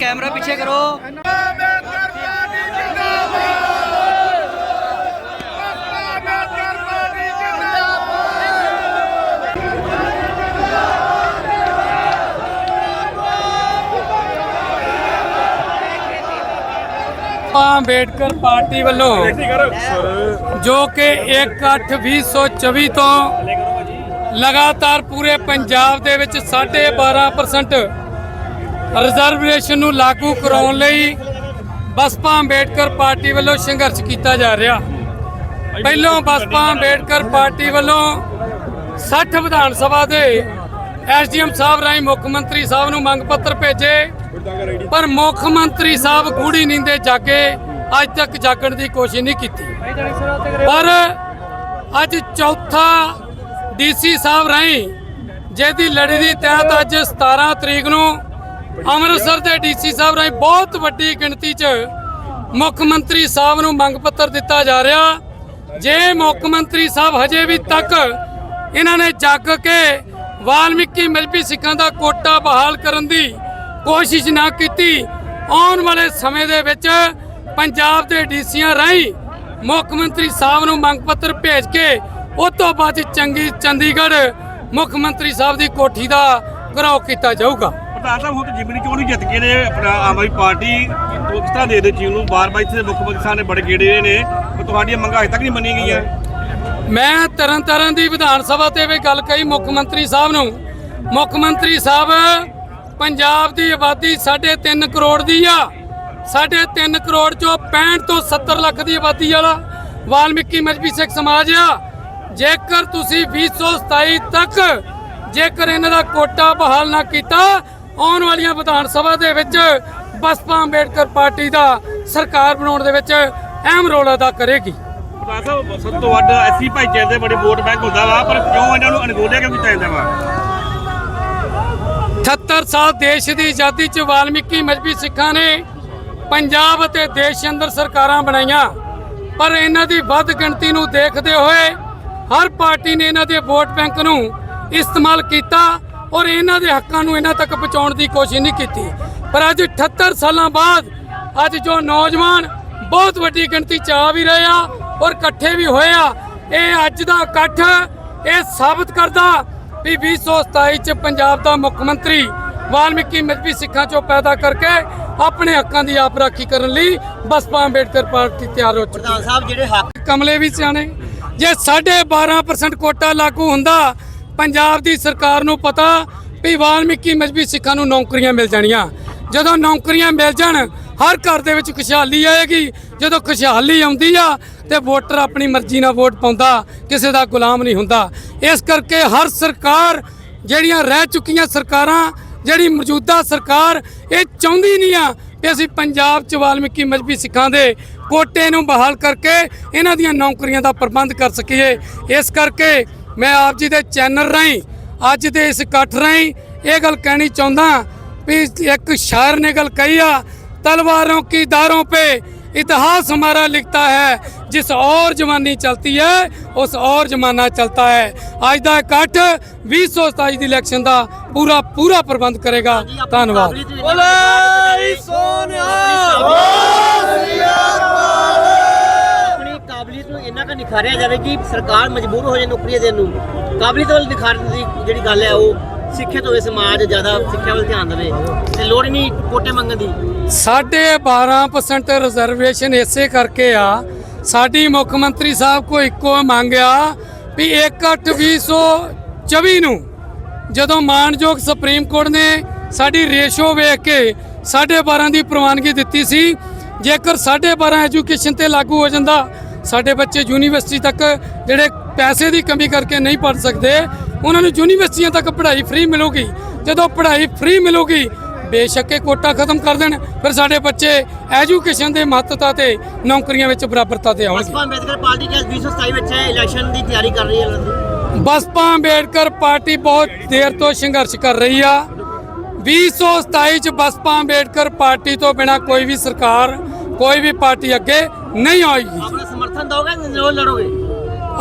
Camera ਪਿੱਛੇ ਕਰੋ। Ambedkar party ਵੱਲੋਂ ਜੋ ਕਿ 1/8/2024 ਤੋਂ ਲਗਾਤਾਰ ਪੂਰੇ ਪੰਜਾਬ ਦੇ ਵਿੱਚ 12.5% ਰਿਜ਼ਰਵੇਸ਼ਨ ਨੂੰ ਲਾਗੂ ਕਰਾਉਣ ਲਈ ਬਸਪਾ ਅੰਬੇਡਕਰ ਪਾਰਟੀ ਵੱਲੋਂ ਸੰਘਰਸ਼ ਕੀਤਾ ਜਾ ਰਿਹਾ। ਪਹਿਲੋਂ ਬਸਪਾ ਅੰਬੇਡਕਰ ਪਾਰਟੀ ਵੱਲੋਂ 60 ਵਿਧਾਨ ਸਭਾ ਦੇ ਐਸਡੀਐਮ ਸਾਹਿਬ ਰਾਹੀਂ ਮੁੱਖ ਮੰਤਰੀ ਸਾਹਿਬ ਨੂੰ ਮੰਗ ਪੱਤਰ ਭੇਜੇ। ਪਰ ਮੁੱਖ ਮੰਤਰੀ ਸਾਹਿਬ ਗੂੜੀ ਨੀਂਦੇ ਜਾਗੇ, ਅੱਜ ਤੱਕ ਜਾਗਣ ਦੀ ਕੋਸ਼ਿਸ਼ ਨਹੀਂ ਕੀਤੀ। ਪਰ ਅੱਜ ਚੌਥਾ ਡੀਸੀ ਸਾਹਿਬ ਰਾਹੀਂ, ਜਿਹਦੀ ਲੜੀ ਦੀ ਤਹਿਤ ਅੱਜ 17 ਤਰੀਕ ਨੂੰ ਅੰਮ੍ਰਿਤਸਰ ਦੇ ਡੀਸੀ ਸਾਹਿਬ ਰਾਹੀਂ ਬਹੁਤ ਵੱਡੀ ਗਿਣਤੀ 'ਚ ਮੁੱਖ ਮੰਤਰੀ ਸਾਹਿਬ ਨੂੰ ਮੰਗ ਪੱਤਰ ਦਿੱਤਾ ਜਾ ਰਿਹਾ। ਜੇ ਮੁੱਖ ਮੰਤਰੀ ਸਾਹਿਬ ਹਜੇ ਵੀ ਤੱਕ ਇਹਨਾਂ ਨੇ ਜੱਗ ਕੇ ਵਾਲਮੀਕੀ ਮਜਬੀ ਸਿੱਖਾਂ ਦਾ ਕੋਟਾ ਬਹਾਲ ਕਰਨ ਦੀ ਕੋਸ਼ਿਸ਼ ਨਾ ਕੀਤੀ, ਆਉਣ ਵਾਲੇ ਸਮੇਂ ਦੇ ਵਿੱਚ ਪੰਜਾਬ ਦੇ ਡੀਸੀਆਂ ਰਾਹੀਂ ਮੁੱਖ ਮੰਤਰੀ ਸਾਹਿਬ ਨੂੰ ਮੰਗ ਪੱਤਰ ਭੇਜ ਕੇ ਉਸ ਤੋਂ ਬਾਅਦ ਚੰਗੀ ਚੰਡੀਗੜ੍ਹ ਮੁੱਖ ਮੰਤਰੀ ਸਾਹਿਬ ਦੀ ਕੋਠੀ ਦਾ ਘਰਾਓ ਕੀਤਾ ਜਾਊਗਾ। ਪ੍ਰਧਾਨ ਸਾਹਿਬ, ਹੁਣ ਤਾਂ ਜਿਮਨੀ ਚੋਣ ਵੀ ਜਿੱਤ ਗਏ ਨੇ, ਆਪਣਾ ਆਮ ਆਦਮੀ ਪਾਰਟੀ ਕਿਸ ਦੇ ਦੇ ਚੀਜ਼ ਨੂੰ। ਬਾਰ-ਬਾਰ ਇੱਥੇ ਮੁੱਖ ਮੰਤਰੀ ਸਾਹਿਬ ਨੇ ਬੜੇ ਗੇੜੇ ਨੇ, ਪਰ ਤੁਹਾਡੀਆਂ ਮੰਗਾਂ ਅਜੇ ਤੱਕ ਨਹੀਂ ਮੰਨੀਆਂ ਗਈਆਂ। ਮੈਂ ਤਰਨ ਤਾਰਨ ਦੀ ਵਿਧਾਨ ਸਭਾ ਤੇ ਵੀ ਗੱਲ ਕਹੀ ਮੁੱਖ ਮੰਤਰੀ ਸਾਹਿਬ ਨੂੰ। ਮੁੱਖ ਮੰਤਰੀ ਸਾਹਿਬ, ਪੰਜਾਬ ਦੀ ਆਬਾਦੀ 3.5 ਕਰੋੜ ਦੀ ਆ। 3.5 ਕਰੋੜ ਚੋਂ 65 ਤੋਂ 70 ਲੱਖ ਦੀ ਆਬਾਦੀ ਵਾਲਾ ਵਾਲਮੀਕੀ ਮਜਬੀ ਸਿੱਖ ਸਮਾਜ ਆ। ਜੇਕਰ ਤੁਸੀਂ 2027 ਤੱਕ ਜੇਕਰ ਇਹਨਾਂ ਦਾ ਕੋਟਾ ਬਹਾਲ ਨਾ ਕੀਤਾ ਆਉਣ ਵਾਲੀਆਂ ਵਿਧਾਨ ਸਭਾ ਦੇ ਵਿੱਚ ਬਸਪਾ ਅੰਬੇਡਕਰ ਪਾਰਟੀ ਦਾ ਸਰਕਾਰ ਬਣਾਉਣ ਦੇ ਵਿੱਚ ਅਹਿਮ ਰੋਲ ਅਦਾ ਕਰੇਗੀ। ਪ੍ਰਧਾਨ ਸਾਹਿਬ ਸਭ ਤੋਂ ਵੱਧ ਐਸੀ ਭਾਈਚਾਰੇ ਦੇ ਬੜੇ ਵੋਟ ਬੈਂਕ ਹੁੰਦਾ ਵਾ ਪਰ ਕਿਉਂ ਇਹਨਾਂ ਨੂੰ ਅਣਗੌਲਿਆ ਕਿਉਂ ਕੀਤਾ ਜਾਂਦਾ ਵਾ? 78 ਸਾਲ ਦੇਸ਼ ਦੀ ਆਜ਼ਾਦੀ ਚ ਵਾਲਮੀਕੀ ਮਜਬੀ ਸਿੱਖਾਂ ਨੇ ਪੰਜਾਬ ਅਤੇ ਦੇਸ਼ ਅੰਦਰ ਸਰਕਾਰਾਂ ਬਣਾਈਆਂ। ਪਰ ਇਹਨਾਂ ਦੀ ਵੱਧ ਗਿਣਤੀ ਨੂੰ ਦੇਖਦੇ ਹੋਏ ਹਰ ਪਾਰਟੀ ਨੇ ਇਹਨਾਂ ਦੇ ਵੋਟ ਬੈਂਕ ਨੂੰ ਇਸਤੇਮਾਲ ਕੀਤਾ। ਔਰ ਇਹਨਾਂ ਦੇ ਹੱਕਾਂ ਨੂੰ ਇਹਨਾਂ ਤੱਕ ਪਹੁੰਚਾਉਣ ਦੀ ਕੋਸ਼ਿਸ਼ ਨਹੀਂ ਕੀਤੀ। ਪਰ ਅੱਜ 78 ਸਾਲਾਂ ਬਾਅਦ ਅੱਜ ਜੋ ਨੌਜਵਾਨ ਬਹੁਤ ਵੱਡੀ ਗਿਣਤੀ ਚ ਆ ਵੀ ਰਹੇ ਆ ਔਰ ਇਕੱਠੇ ਵੀ ਹੋਏ ਆ ਇਹ ਅੱਜ ਦਾ ਇਕੱਠ ਇਹ ਸਾਬਤ ਕਰਦਾ ਵੀ 2027 ਚ ਪੰਜਾਬ ਦਾ ਮੁੱਖ ਮੰਤਰੀ ਵਾਲਮੀਕੀ ਮਜਬੀ ਸਿੱਖਾਂ ਚੋਂ ਪੈਦਾ ਕਰਕੇ ਆਪਣੇ ਹੱਕਾਂ ਦੀ ਆਪ ਰਾਖੀ ਕਰਨ ਲਈ ਬਸਪਾ ਅੰਬੇਡਕਰ ਪਾਰਟੀ ਤਿਆਰ ਹੋ ਚੁੱਕੀ ਪ੍ਰਧਾਨ ਸਾਹਿਬ ਜਿਹੜੇ ਹੱਕ ਹੈ ਕਮਲੇ ਵੀ ਸਿਆਣੇ ਜੇ 12.5% ਕੋਟਾ ਲਾਗੂ ਹੁੰਦਾ ਪੰਜਾਬ ਦੀ ਸਰਕਾਰ ਨੂੰ ਪਤਾ ਵੀ ਵਾਲਮੀਕੀ ਮਜਬੀ ਸਿੱਖਾਂ ਨੂੰ ਨੌਕਰੀਆਂ ਮਿਲ ਜਾਣੀਆਂ। ਜਦੋਂ ਨੌਕਰੀਆਂ ਮਿਲ ਜਾਣ, ਹਰ ਘਰ ਦੇ ਵਿੱਚ ਖੁਸ਼ਹਾਲੀ ਆਏਗੀ। ਜਦੋਂ ਖੁਸ਼ਹਾਲੀ ਆਉਂਦੀ ਆ, ਤੇ ਵੋਟਰ ਆਪਣੀ ਮਰਜ਼ੀ ਨਾਲ ਵੋਟ ਪਾਉਂਦਾ, ਕਿਸੇ ਦਾ ਗੁਲਾਮ ਨਹੀਂ ਹੁੰਦਾ। ਇਸ ਕਰਕੇ ਹਰ ਸਰਕਾਰ, ਜਿਹੜੀਆਂ ਰਹਿ ਚੁੱਕੀਆਂ ਸਰਕਾਰਾਂ, ਜਿਹੜੀ ਮੌਜੂਦਾ ਸਰਕਾਰ, ਇਹ ਚਾਹੁੰਦੀ ਨਹੀਂ ਆ ਕਿ ਅਸੀਂ ਪੰਜਾਬ ਚ ਵਾਲਮੀਕੀ ਮਜਬੀ ਸਿੱਖਾਂ ਦੇ ਕੋਟੇ ਨੂੰ ਬਹਾਲ ਕਰਕੇ ਇਹਨਾਂ ਦੀਆਂ ਨੌਕਰੀਆਂ ਦਾ ਪ੍ਰਬੰਧ ਕਰ ਸਕੀਏ। ਇਸ ਕਰਕੇ ਮੈਂ ਆਪ ਜੀ ਦੇ ਚੈਨਲ ਰਾਹੀਂ ਅੱਜ ਦੇ ਇਸ ਇਕੱਠ ਰਾਹੀਂ ਇਹ ਗੱਲ ਕਹਿਣੀ ਚਾਹੁੰਦਾ ਵੀ ਇੱਕ ਸ਼ਾਇਰ ਨੇ ਗੱਲ ਕਹੀ ਆ तलवारों की दारों पे इतिहास हमारा लिखता है जिस और जमानी चलती है उस और जमाना चलता है ਅੱਜ ਦਾ ਇਕੱਠ 2027 ਦੀ ਇਲੈਕਸ਼ਨ ਦਾ ਪੂਰਾ ਪੂਰਾ ਪ੍ਰਬੰਧ ਕਰੇਗਾ ਧੰਨਵਾਦ ਬੋਲੇ ਆਪਣੀ ਨਿਖਾਰਿਆ ਜਾਵੇ ਕਿ ਸਰਕਾਰ ਮਜਬੂਰ ਹੋ ਜਾਏ ਨੌਕਰੀਆਂ ਦੇਣ ਨੂੰ। ਕਾਬਲੀਅਤ ਵੱਲ ਨਿਖਾਰਨ ਦੀ ਜਿਹੜੀ ਗੱਲ ਹੈ, ਉਹ ਸਿੱਖਿਅਤ ਹੋਵੇ, ਸਮਾਜ ਜ਼ਿਆਦਾ ਸਿੱਖਿਆ ਵੱਲ ਧਿਆਨ ਦੇਵੇ ਤੇ ਲੋੜ ਨਹੀਂ ਕੋਟੇ ਮੰਗਣ ਦੀ। 12% ਰਿਜ਼ਰਵੇਸ਼ਨ ਇਸੇ ਕਰਕੇ ਆ। ਸਾਡੀ ਮੁੱਖ ਮੰਤਰੀ ਸਾਹਿਬ ਕੋ ਇੱਕੋ ਮੰਗਿਆ ਵੀ 1/8/2024 ਨੂੰ ਜਦੋਂ ਮਾਨਯੋਗ ਸੁਪਰੀਮ ਕੋਰਟ ਨੇ ਸਾਡੀ ਰੇਸ਼ੋ ਵੇਖ ਕੇ 12.5 ਦੀ ਪ੍ਰਵਾਨਗੀ ਦਿੱਤੀ ਸੀ, ਜੇਕਰ 12.5 ਐਜੂਕੇਸ਼ਨ ਤੇ ਲਾਗੂ ਹੋ ਜਾਂਦਾ ਸਾਡੇ ਬੱਚੇ ਯੂਨੀਵਰਸਿਟੀ ਤੱਕ ਜਿਹੜੇ ਪੈਸੇ ਦੀ ਕਮੀ ਕਰਕੇ ਨਹੀਂ ਪੜ ਸਕਦੇ ਉਹਨਾਂ ਨੂੰ ਯੂਨੀਵਰਸਿਟੀਆਂ ਤੱਕ ਪੜ੍ਹਾਈ ਫ੍ਰੀ ਮਿਲੂਗੀ। ਜਦੋਂ ਪੜ੍ਹਾਈ ਫ੍ਰੀ ਮਿਲੂਗੀ ਬੇਸ਼ੱਕ ਇਹ ਕੋਟਾ ਖਤਮ ਕਰ ਦੇਣ। ਫਿਰ ਸਾਡੇ ਬੱਚੇ ਐਜੂਕੇਸ਼ਨ ਦੇ ਮਹੱਤਤਾ ਤੇ ਨੌਕਰੀਆਂ ਵਿੱਚ ਬਰਾਬਰਤਾ ਤੇ ਆਉਣਗੇ। ਬਸਪਾ ਅੰਬੇਦਕਰ ਪਾਰਟੀ ਕਿ 2027 ਵਿੱਚ ਇਲੈਕਸ਼ਨ ਦੀ ਤਿਆਰੀ ਕਰ ਰਹੀ ਹੈ ਬਸਪਾ ਅੰਬੇਡਕਰ ਪਾਰਟੀ ਬਹੁਤ ਦੇਰ ਤੋਂ ਸੰਘਰਸ਼ ਕਰ ਰਹੀ ਆ। 2027 ਚ ਬਸਪਾ ਅੰਬੇਡਕਰ ਪਾਰਟੀ ਤੋਂ ਬਿਨਾ ਕੋਈ ਵੀ ਸਰਕਾਰ ਕੋਈ ਵੀ ਪਾਰਟੀ ਅੱਗੇ ਨਹੀਂ ਆਏਗੀ। ਸਮਰਥਨ ਦੋਗੇ ਕਿ ਜ਼ਰੂਰ ਲੜੋਗੇ?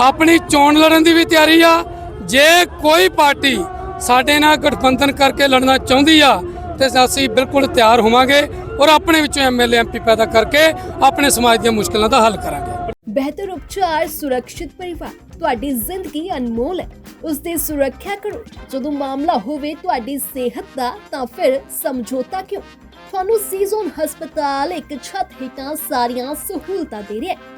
ਆਪਣੀ ਚੋਣ ਲੜਨ ਦੀ ਵੀ ਤਿਆਰੀ ਆ। ਜੇ ਕੋਈ ਪਾਰਟੀ ਸਾਡੇ ਨਾਲ ਗਠਬੰਧਨ ਕਰਕੇ ਲੜਨਾ ਚਾਹੁੰਦੀ ਆ ਤੇ ਅਸੀਂ ਬਿਲਕੁਲ ਤਿਆਰ ਹੋਵਾਂਗੇ ਔਰ ਆਪਣੇ ਵਿੱਚੋਂ ਐਮਐਲਏ ਐਮਪੀ ਪੈਦਾ ਕਰਕੇ ਆਪਣੇ ਸਮਾਜ ਦੀਆਂ ਮੁਸ਼ਕਲਾਂ ਦਾ ਹੱਲ ਕਰਾਂਗੇ। ਬਿਹਤਰ ਉਪਚਾਰ ਸੁਰੱਖਿਅਤ ਪਰਿਵਾਰ ਤੁਹਾਡੀ ਜ਼ਿੰਦਗੀ ਅਨਮੋਲ ਹੈ। ਉਸ ਦੀ ਸੁਰੱਖਿਆ ਕਰੋ। ਜਦੋਂ ਮਾਮਲਾ ਹੋਵੇ ਤੁਹਾਡੀ ਸਿਹਤ ਦਾ ਤਾਂ ਫਿਰ ਸਮਝੌਤਾ ਕਿਉਂ? ਤੁਹਾਨੂੰ ਸੀਜ਼ਨ ਹਸਪਤਾਲ ਇੱਕ ਛੱਤ ਹੇਠਾਂ ਸਾਰੀਆਂ ਸਹੂਲਤਾਂ ਦੇ ਰਿਹਾ ਹੈ।